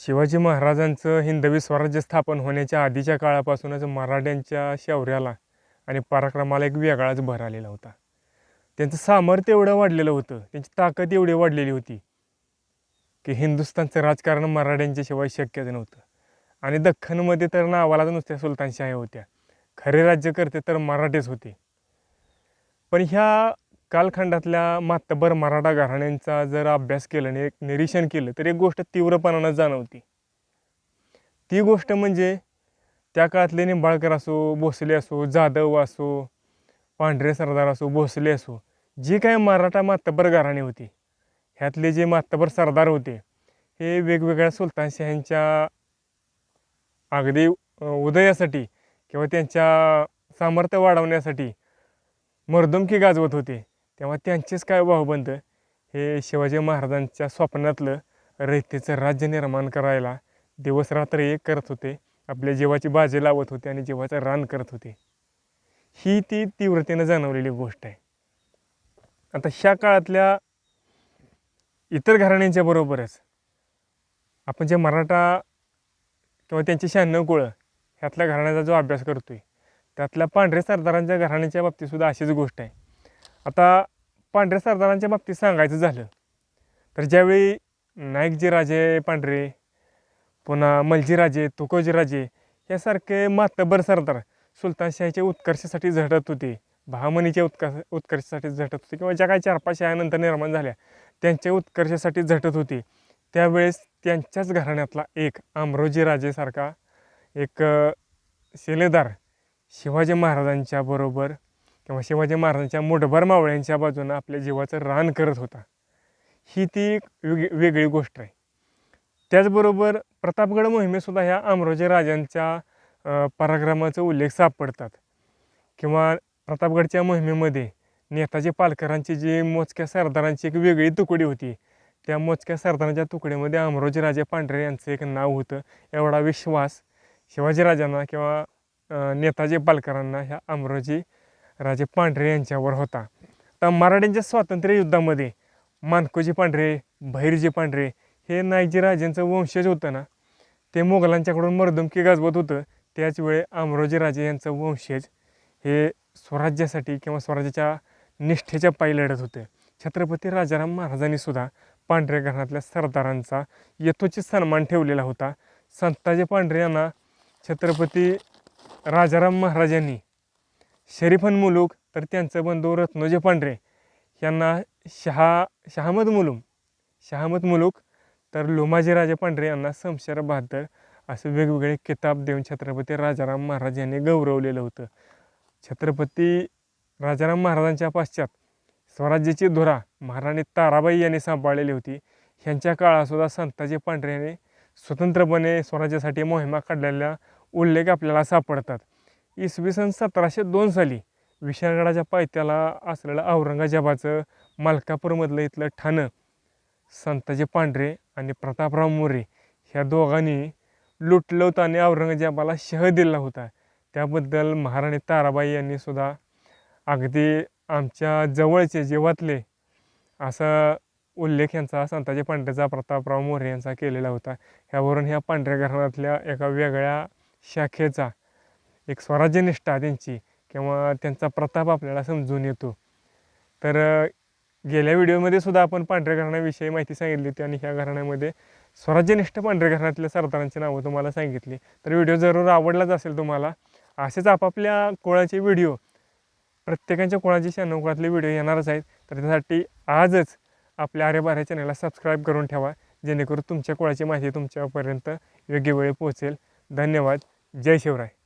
शिवाजी महाराजांचं हिंदवी स्वराज्य स्थापन होण्याच्या आधीच्या काळापासूनच मराठ्यांच्या शौर्याला आणि पराक्रमाला एक वेगळाच भर आलेला होता. त्यांचं सामर्थ्य एवढं वाढलेलं होतं त्यांची ताकद एवढी वाढलेली होती की हिंदुस्थानचं राजकारण मराठ्यांच्याशिवाय शक्यच नव्हतं. आणि दख्खनमध्ये तर नावाला नुसत्या सुलतानशाह्या होत्या. खरे राज्यकर्ते तर मराठेच होते. पण ह्या कालखंडातल्या मातबर मराठा घराण्यांचा जर अभ्यास केला आणि एक निरीक्षण केलं तर एक गोष्ट तीव्रपणानं जाणवती. ती गोष्ट म्हणजे त्या काळातले निंबाळकर असो भोसले असो जाधव असो पांढरे सरदार असो भोसले असो जी काय मराठा मातबर घराणे होती ह्यातले जे मातबर सरदार होते हे वेगवेगळ्या सुलतानशाह्यांच्या अगदी उदयासाठी किंवा त्यांच्या सामर्थ्य वाढवण्यासाठी मर्दमकी गाजवत होते. तेव्हा त्यांचेच काय भाऊबंद? हे शिवाजी महाराजांच्या स्वप्नातलं रयतेचं राज्य निर्माण करायला दिवसरात्र एक करत होते. आपल्या जीवाची बाजी लावत होते आणि जीवाचं रान करत होते. ही ती तीव्रतेनं जाणवलेली गोष्ट आहे. आता ह्या काळातल्या इतर घराण्यांच्या बरोबरच आपण जे मराठा किंवा त्यांची शहाण्णव कुळं ह्यातल्या घराण्याचा जो अभ्यास करतो आहे त्यातल्या पांढरे सरदारांच्या घराण्याच्या बाबतीतसुद्धा अशीच गोष्ट आहे. आता पांढरे सरदारांच्या बाबतीत सांगायचं झालं तर ज्यावेळी नाईकजी राजे पांढरे पुन्हा मलजीराजे तुकोजीराजे यासारखे मातबर सरदार सुलतानशाहीच्या उत्कर्षासाठी झटत होते बहामनीच्या उत्कर्ष उत्कर्षासाठी झटत होते किंवा ज्या काही चार पाच शाळानंतर निर्माण झाल्या त्यांच्या उत्कर्षासाठी झटत होते. त्यावेळेस त्यांच्याच घराण्यातला एक आमरोजी राजेसारखा एक शिलेदार शिवाजी महाराजांच्या बरोबर किंवा शिवाजी महाराजांच्या मुठभर मावळ्यांच्या बाजूनं आपल्या जीवाचं रान करत होता. ही ती एक वेग वेगळी गोष्ट आहे. त्याचबरोबर प्रतापगड मोहिमेसुद्धा ह्या अमरोजी राजांच्या पराक्रमाचा उल्लेख सापडतात. किंवा प्रतापगडच्या मोहिमेमध्ये नेताजी पालकरांची जी मोजक्या सरदारांची एक वेगळी तुकडी होती त्या मोजक्या सरदारांच्या तुकडीमध्ये अमरोजी राजे पांढरे यांचं एक नाव होतं. एवढा विश्वास शिवाजीराजांना किंवा नेताजी पालकरांना ह्या अमरोजी राजे पांढरे यांच्यावर होता. तर मराठ्यांच्या स्वातंत्र्य युद्धामध्ये मानकोजी पांढरे भैरजी पांढरे हे नायजी राजांचं वंशज होतं ना ते मोगलांच्याकडून मर्दुमकी गाजवत होतं. त्याच वेळी अमरोजी राजे यांचं वंशज हे स्वराज्यासाठी किंवा स्वराज्याच्या निष्ठेच्या पायी लढत होते. छत्रपती राजाराम महाराजांनी सुद्धा पांढऱ्या घराण्यातल्या सरदारांचा यथोचित सन्मान ठेवलेला होता. संताजी पांढरे यांना छत्रपती राजाराम महाराजांनी शरीफन मुलूक तर त्यांचं बंधू रत्नोजी पांढरे यांना शहा शहामद मुलूम शहामत मुलूक तर लोमाजी राजे पांढरे यांना समशेर बहादर असे वेगवेगळे किताब देऊन छत्रपती राजाराम महाराज यांनी गौरवलेलं होतं. छत्रपती राजाराम महाराजांच्या पाश्चात स्वराज्याची धुरा महाराणी ताराबाई यांनी सांभाळलेली होती. ह्यांच्या काळातसुद्धा संताजी पांढरे यांनी स्वतंत्रपणे स्वराज्यासाठी मोहिमा काढलेल्या उल्लेख आपल्याला सापडतात. इसवी सन सतराशे दोन साली विशाळगडाच्या पायथ्याला असलेलं औरंगजेबाचं मलकापूरमधलं इथलं ठाणं संताजी पांढरे आणि प्रतापराव मोरे ह्या दोघांनी लुटलं होतं आणि औरंगजेबाला शह दिला होता. त्याबद्दल महाराणी ताराबाई यांनी सुद्धा अगदी आमच्या जवळचे जीवातले असा उल्लेख यांचा संताजी पांढरेचा प्रतापराव मोरे यांचा केलेला होता. ह्यावरून ह्या पांढऱ्या घराण्यातल्या एका वेगळ्या शाखेचा एक स्वराज्यनिष्ठा त्यांची किंवा त्यांचा प्रताप आपल्याला समजून येतो. तर गेल्या व्हिडिओमध्ये सुद्धा आपण पांढऱ्या घराण्याविषयी माहिती सांगितली होती आणि ह्या घराण्यामध्ये स्वराज्यनिष्ठ पांढऱ्या घराण्यातल्या सरदारांची नावं तुम्हाला सांगितली. तर व्हिडिओ जरूर आवडलाच असेल तुम्हाला असेच आपापल्या कोळाचे व्हिडिओ प्रत्येकाच्या कुळाचे शहाण्णव कुळातले व्हिडिओ येणारच आहेत. तर त्यासाठी आजच आपल्या आर्यबाऱ्या चॅनलला सबस्क्राईब करून ठेवा जेणेकरून तुमच्या कोळाची माहिती तुमच्यापर्यंत योग्य वेळी पोहोचेल. धन्यवाद. जय शिवराय.